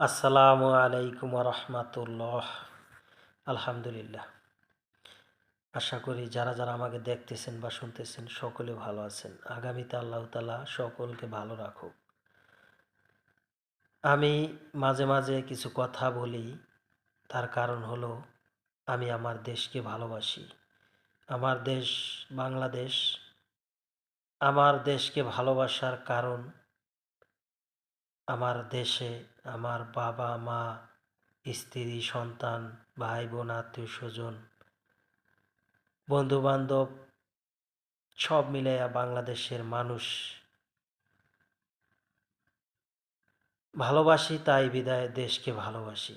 আসসালামু আলাইকুম রহমাতুল্লাহ আলহামদুলিল্লাহ। আশা করি যারা যারা আমাকে দেখতেছেন বা শুনতেছেন সকলে ভালো আছেন। আগামীতে আল্লাহ তালা সকলকে ভালো রাখুক। আমি মাঝে মাঝে কিছু কথা বলি, তার কারণ হলো আমি আমার দেশকে ভালোবাসি। আমার দেশ বাংলাদেশ। আমার দেশকে ভালোবাসার কারণ আমার দেশে আমার বাবা, মা, স্ত্রী, সন্তান, ভাই বোন, আত্মীয় স্বজন বন্ধু বান্ধব সব মিলাইয়া বাংলাদেশের মানুষ। ভালোবাসি, তাই বিদায় দেশকে ভালোবাসি।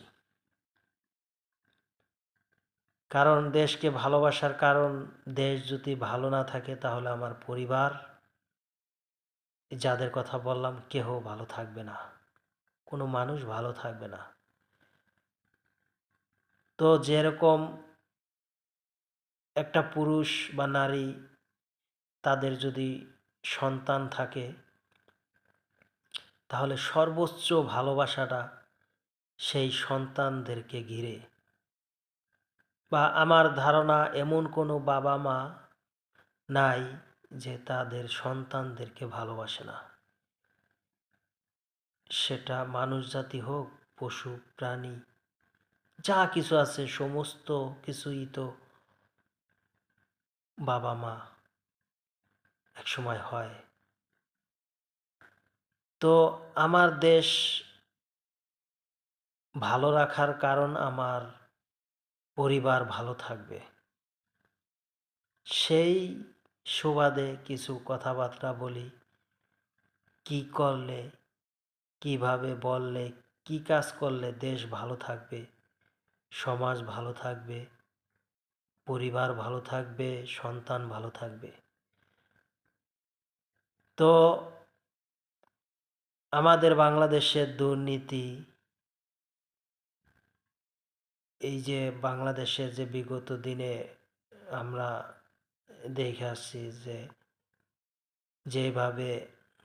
কারণ দেশকে ভালোবাসার কারণ, দেশ যদি ভালো না থাকে তাহলে আমার পরিবার যাদের কথা বললাম কেহ ভালো থাকবে না। কোনো মানুষ ভালো থাকবে না। তো যেরকম একটা পুরুষ বা নারী তাদের যদি সন্তান থাকে, তাহলে সর্বোচ্চ ভালোবাসাটা সেই সন্তানদেরকে ঘিরে। বা আমার ধারণা এমন কোনো বাবা মা নাই যে তাদের সন্তানদেরকে ভালোবাসে না। সেটা মানুষ জাতি হোক, পশু, প্রাণী, যা কিছু আছে, সমস্ত কিছুই তো বাবা মা একসময় হয়। তো আমার দেশ ভালো রাখার কারণ আমার পরিবার ভালো থাকবে। সেই সুবাদে কিছু কথাবার্তা বলি। কি করলে, কীভাবে বললে, কি কাজ করলে দেশ ভালো থাকবে, সমাজ ভালো থাকবে, পরিবার ভালো থাকবে, সন্তান ভালো থাকবে। তো আমাদের বাংলাদেশের দুর্নীতি, এই যে বাংলাদেশের যে বিগত দিনে আমরা দেখে আসছি যে, যেভাবে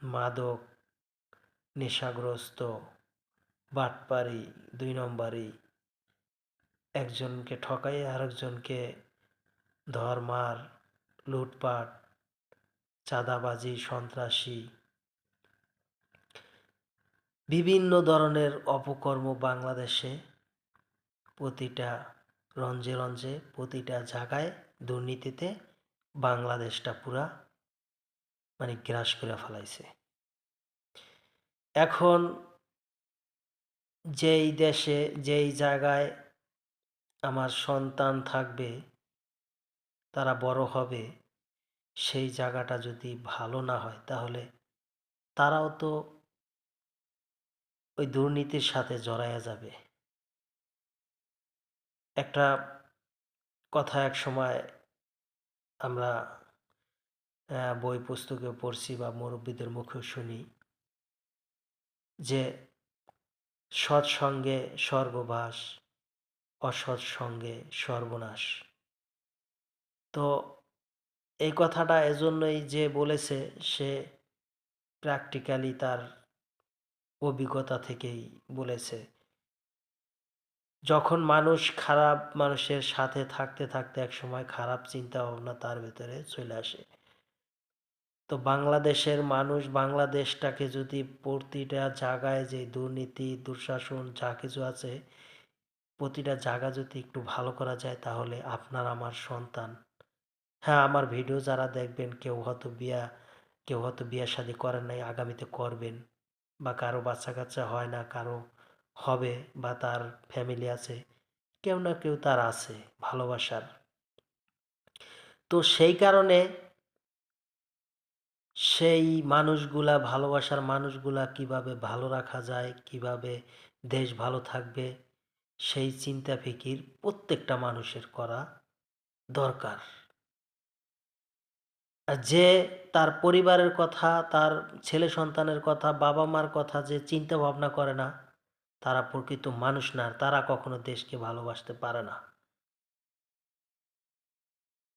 মাদক নেশাগ্রস্ত বাটপারি দুই নম্বরই একজনকে ঠকাই আরেকজনকে ধর্মার, লুটপাট, চাঁদাবাজি, সন্ত্রাসী, বিভিন্ন ধরনের অপকর্ম বাংলাদেশে প্রতিটা রঞ্জে রঞ্জে, প্রতিটা জায়গায় দুর্নীতিতে বাংলাদেশটা পুরা মানে গ্রাস করে ফেলাইছে। এখন যেই দেশে, যেই জায়গায় আমার সন্তান থাকবে, তারা বড় হবে, সেই জায়গাটা যদি ভালো না হয়, তাহলে তারাও তো ওই দুর্নীতির সাথে জড়াইয়া যাবে। একটা কথা এক সময় আমরা বই পুস্তকে পড়ছি বা মুরব্বীদের মুখেও শুনি যে, সৎসঙ্গে স্বর্গবাস অসৎ সঙ্গে সর্বনাশ। তো এই কথাটা এজন্যই যে বলেছে, সে প্র্যাকটিক্যালি তার অভিজ্ঞতা থেকেই বলেছে। যখন মানুষ খারাপ মানুষের সাথে থাকতে থাকতে এক সময় খারাপ চিন্তা ভাবনা তার ভেতরে চলে আসে। তো বাংলাদেশের মানুষ বাংলাদেশটাকে যদি প্রতিটা জায়গায় যে দুর্নীতি, দুঃশাসন যা কিছু আছে, প্রতিটা জায়গা যদি একটু ভালো করা যায় তাহলে আপনার আমার সন্তান। হ্যাঁ আমার ভিডিও যারা দেখবেন কেউ হয়তো বিয়া, কেউ হয়তো বিয়া শাদি করেন নাই, আগামীতে করবেন বা কারও বাচ্চা কাচ্চা হয় না, কারও হবে বা তার ফ্যামিলি আছে, কেউ না কেউ তার আছে ভালোবাসার। তো সেই কারণে সেই মানুষগুলা, ভালোবাসার মানুষগুলা কীভাবে ভালো রাখা যায়, কীভাবে দেশ ভালো থাকবে, সেই চিন্তা ফিকির প্রত্যেকটা মানুষের করা দরকার। যে তার পরিবারের কথা, তার ছেলে সন্তানের কথা বাবা মার কথা যে চিন্তা ভাবনা করে না তারা প্রকৃত মানুষ না তারা কখনো দেশকে ভালোবাসতে পারে না।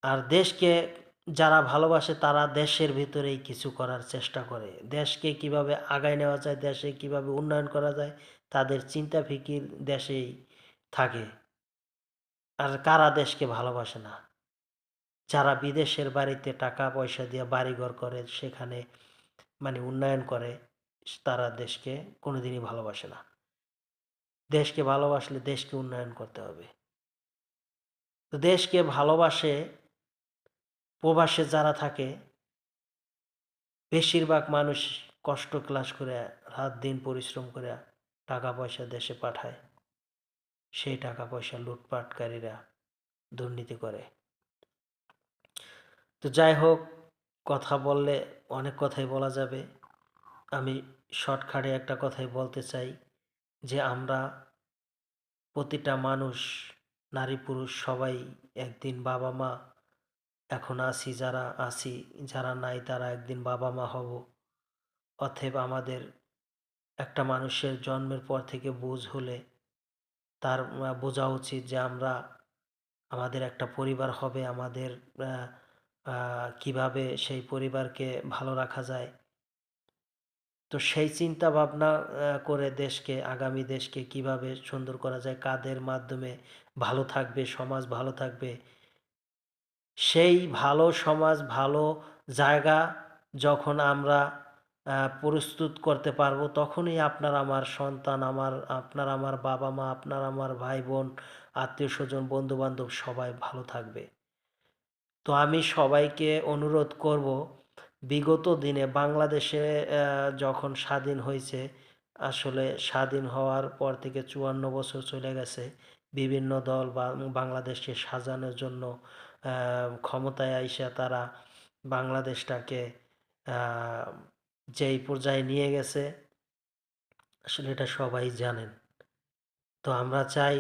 আর দেশকে যারা ভালোবাসে, তারা দেশের ভিতরেই কিছু করার চেষ্টা করে। দেশকে কীভাবে আগায় নেওয়া যায়, দেশে কীভাবে উন্নয়ন করা যায়, তাদের চিন্তা ফিকির দেশেই থাকে। আর কারা দেশকে ভালোবাসে না? যারা বিদেশের বাড়িতে টাকা পয়সা দিয়ে বাড়িঘর করে, সেখানে মানে উন্নয়ন করে, তারা দেশকে কোনোদিনই ভালোবাসে না। দেশকে ভালোবাসলে দেশকে উন্নয়ন করতে হবে। তো দেশকে ভালোবাসে প্রবাসে যারা থাকে, বেশিরভাগ মানুষ কষ্ট ক্লাস করে, রাত দিন পরিশ্রম করে টাকা পয়সা দেশে পাঠায়। সেই টাকা পয়সা লুটপাটকারীরা দুর্নীতি করে। তো যাই হোক, কথা বললে অনেক কথাই বলা যাবে। আমি শর্টকাটে একটা কথাই বলতে চাই। যে আমরা প্রতিটা মানুষ, নারী, পুরুষ সবাই একদিন বাবা মা, এখন আছি যারা আছি যারা নাই তারা একদিন বাবা মা হব। অতএব আমাদের একটা মানুষের জন্মের পর থেকে বুঝ হলে তার বোঝা উচিত যে আমরা আমাদের একটা পরিবার হবে, আমাদের কীভাবে সেই পরিবারকে ভালো রাখা যায়। তো সেই চিন্তা ভাবনা করে দেশকে, আগামী দেশকে কীভাবে সুন্দর করা যায়, কাদের মাধ্যমে ভালো থাকবে, সমাজ ভালো থাকবে, সেই ভালো সমাজ, ভালো জায়গা যখন আমরা প্রস্তুত করতে পারব, তখনই আপনার আমার সন্তান, আমার, আপনার আমার বাবা মা, আপনার আমার ভাই বোন আত্মীয় স্বজন বন্ধু বান্ধব সবাই ভালো থাকবে। তো আমি সবাইকে অনুরোধ করব বিগত দিনে বাংলাদেশে যখন স্বাধীন হয়েছে, আসলে স্বাধীন হওয়ার পর থেকে চুয়ান্ন বছর চলে গেছে, বিভিন্ন দল বাংলাদেশকে সাজানোর জন্য ক্ষমতায় আইসা তারা বাংলাদেশটাকে যেই পর্যায়ে নিয়ে গেছে, আসলে এটা সবাই জানেন। তো আমরা চাই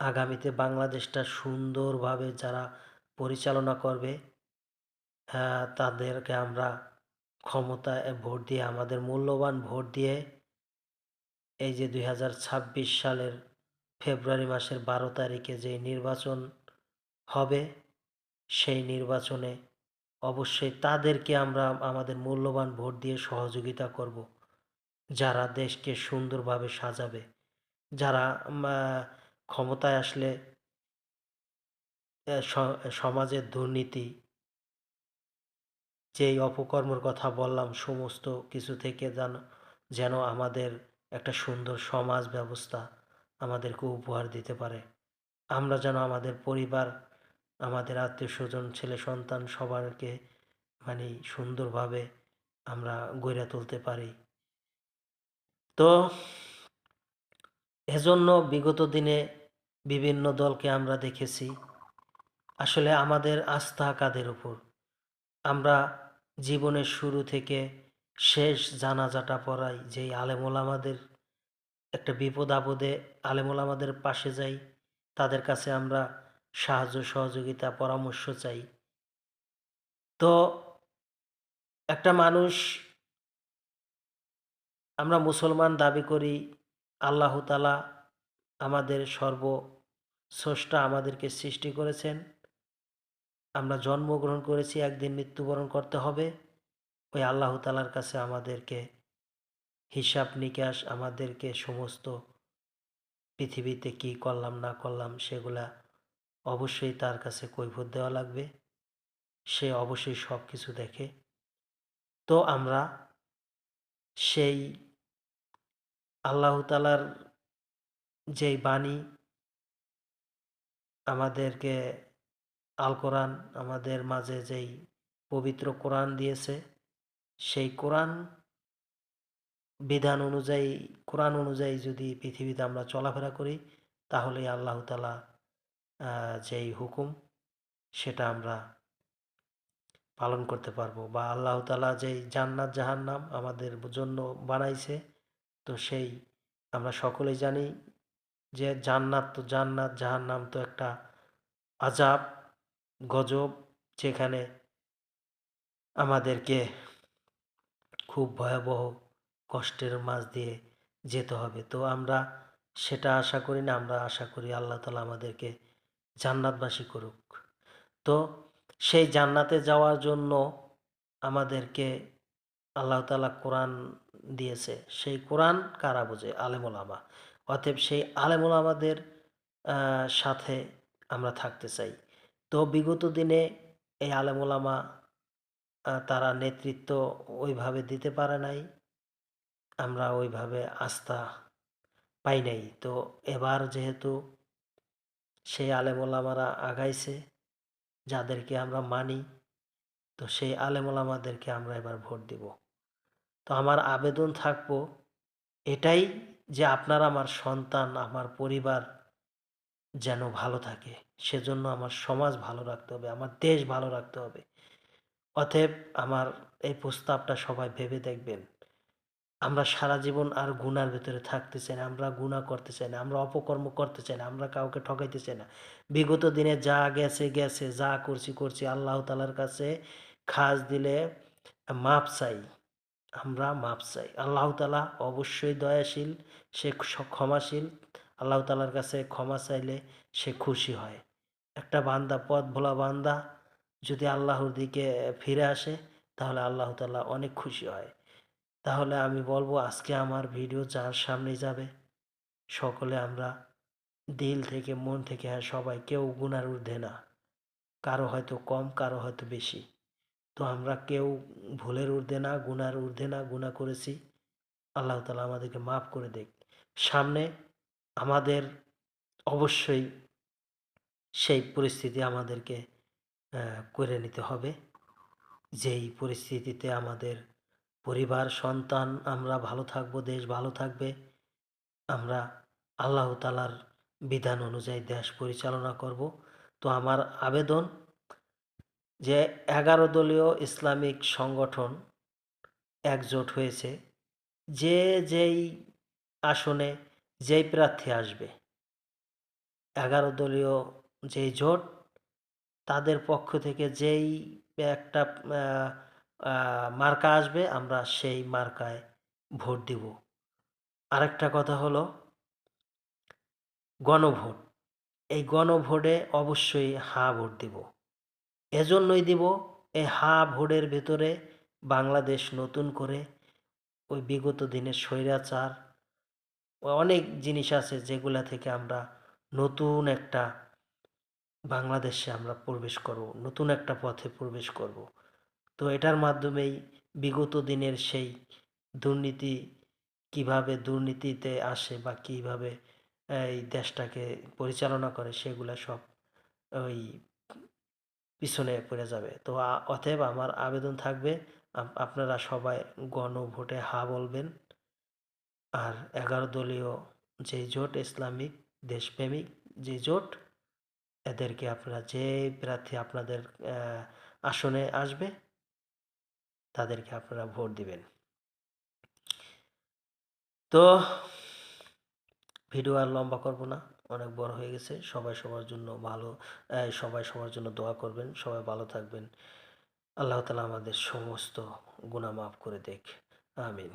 আগামীতে বাংলাদেশটা সুন্দরভাবে যারা পরিচালনা করবে তাদেরকে আমরা ক্ষমতায় ভোট দিয়ে, আমাদের মূল্যবান ভোট দিয়ে এই যে দুই হাজার ছাব্বিশ সালের ফেব্রুয়ারি মাসের বারো তারিখে যে নির্বাচন হবে, সেই নির্বাচনে অবশ্যই তাদেরকে আমরা আমাদের মূল্যবান ভোট দিয়ে সহযোগিতা করব। যারা দেশকে সুন্দরভাবে সাজাবে, যারা ক্ষমতায় আসলে সমাজের দুর্নীতি যেই অপকর্মের কথা বললাম, সমস্ত কিছু থেকে যেন যেন আমাদের একটা সুন্দর সমাজ ব্যবস্থা আমাদেরকে উপহার দিতে পারে। আমরা যেন আমাদের পরিবার, আমাদের আত্মীয় স্বজন, ছেলে সন্তান সবারকে মানে সুন্দরভাবে আমরা গড়ে তুলতে পারি। তো এজন্য বিগত দিনে বিভিন্ন দলকে আমরা দেখেছি। আসলে আমাদের আস্থা কাদের উপর? আমরা জীবনের শুরু থেকে শেষ জানাজাটা পড়াই, যেই আলেমুল আমাদের একটা বিপদ আপদে আলেমুল আমাদের পাশে যাই, তাদের কাছে আমরা সাহায্য, সহযোগিতা, পরামর্শ চাই। তো একটা মানুষ আমরা মুসলমান দাবি করি, আল্লাহ তালা আমাদের সর্ব স্রষ্টা আমাদেরকে সৃষ্টি করেছেন। আমরা জন্মগ্রহণ করেছি, একদিন মৃত্যুবরণ করতে হবে। ওই আল্লাহ তালার কাছে আমাদেরকে হিসাব নিকাশ, আমাদেরকে সমস্ত পৃথিবীতে কি করলাম, না করলাম, সেগুলা অবশ্যই তার কাছে কৈফত দেওয়া লাগবে। সে অবশ্যই সব কিছু দেখে। তো আমরা সেই আল্লাহ তালার যেই বাণী আমাদেরকে আল কোরআন আমাদের মাঝে যেই পবিত্র কোরআন দিয়েছে, সেই কোরআন বিধান অনুযায়ী, কোরআন অনুযায়ী যদি পৃথিবীতে আমরা চলাফেরা করি তাহলে আল্লাহ তালা যেই হুকুম, সেটা আমরা পালন করতে পারব। বা আল্লাহ তালা যেই জান্নাত জাহান্নাম আমাদের জন্য বানাইছে, তো সেই আমরা সকলেই জানি যে জান্নাত তো জান্নাত, জাহান্নাম তো একটা আজাব গজব যেখানে আমাদেরকে খুব ভয়াবহ কষ্টের মাঝ দিয়ে যেতে হবে। তো আমরা সেটা আশা করি না, আমরা আশা করি আল্লাহ তালা আমাদেরকে জান্নাতবাসী করুক। তো সেই জান্নাতে যাওয়ার জন্য আমাদেরকে আল্লাহ তাআলা কোরআন দিয়েছে। সেই কোরআন কারা বোঝে? আলেম ওলামা অতএব সেই আলেম ওলামাদের সাথে আমরা থাকতে চাই। তো বিগত দিনে এই আলেম ওলামা তারা নেতৃত্ব ওইভাবে দিতে পারে নাই। আমরা ওইভাবে আস্থা পাই নাই। তো এবার যেহেতু সেই আলেম ওলামারা আগাইছে, যাদেরকে আমরা মানি, তো সেই আলেম ওলামাদেরকে আমরা এবার ভোট দিব। তো আমার আবেদন থাকব এটাই যে আপনার আমার সন্তান, আমার পরিবার যেন ভালো থাকে। সেজন্য আমার সমাজ ভালো রাখতে হবে, আমার দেশ ভালো রাখতে হবে। অতএব আমার এই প্রস্তাবটা সবাই ভেবে দেখবেন। আমরা সারা জীবন আর গুনার ভিতরে থাকতে চাই না, আমরা গুণা করতে চাই না, আমরা অপকর্ম করতে চাই না, আমরা কাউকে ঠকাইতে চাই না। বিগত দিনে যা গেছে গেছে, যা করছি করছি, আল্লাহ তালার কাছে খাস দিলে মাপ চাই, আমরা মাপ চাই। আল্লাহ তালা অবশ্যই দয়াশীল, সে ক্ষমাশীল, আল্লাহ তালার কাছে ক্ষমা চাইলে সে খুশি হয়। একটা বান্দা পথ ভোলা বান্দা যদি আল্লাহর দিকে ফিরে আসে, তাহলে আল্লাহ তালা অনেক খুশি হয়। তাহলে আমি বলব, আজকে আমার ভিডিও যার সামনে যাবে, সকলে আমরা দিল থেকে, মন থেকে হ্যাঁ সবাই কেউ গুনার ঊর্ধ্বে না। কারও হয়তো কম, কারও হয়তো বেশি। তো আমরা কেউ ভুলের ঊর্ধ্বে না, গুনার ঊর্ধ্বে না গুণা করেছি। আল্লাহ তালা আমাদেরকে মাফ করে দেখ সামনে আমাদের অবশ্যই সেই পরিস্থিতি আমাদেরকে করে নিতে হবে। যেই পরিস্থিতিতে আমাদের পরিবার, সন্তান, আমরা ভালো থাকব, দেশ ভালো থাকবে, আমরা আল্লাহ তালার বিধান অনুযায়ী দেশ পরিচালনা করব। তো আমার আবেদন যে এগারো দলীয় ইসলামিক সংগঠন একজোট হয়েছে, যে যেই আসনে যেই প্রার্থী আসবে, এগারো দলীয় যেই জোট, তাদের পক্ষ থেকে যেই একটা মার্কা আসবে, আমরা সেই মার্কায় ভোট দিব। আরেকটা কথা হলো গণভোট। এই গণভোটে অবশ্যই হা ভোট দিব। এজন্যই দিব এই হা ভোটের ভেতরে বাংলাদেশ নতুন করে ওই বিগত দিনের স্বৈরাচার, অনেক জিনিস আছে যেগুলা থেকে আমরা নতুন একটা বাংলাদেশে আমরা প্রবেশ করব, নতুন একটা পথে প্রবেশ করব। তো এটার মাধ্যমেই বিগত দিনের সেই দুর্নীতি কীভাবে দুর্নীতিতে আসে বা কীভাবে, এই দেশটাকে পরিচালনা করে সেগুলা সব ওই পিছনে পড়ে যাবে। তো অতএব আমার আবেদন থাকবে আপনারা সবাই গণভোটে হা বলবেন। আর এগারো দলীয় যে জোট, ইসলামিক দেশপ্রেমিক যে জোট এদেরকে আপনারা যে প্রার্থী আপনাদের আসনে আসবে, তাদেরকে আপনারা ভোট দিবেন। তো, ভিডিও আর লম্বা করব না, অনেক বড় হয়ে গেছে। সবাই সবার জন্য ভালো সবাই সবার জন্য দোয়া করবেন, সবাই ভালো থাকবেন। আল্লাহ তালা আমাদের সমস্ত গুনাহ মাফ করে দেখ আমিন।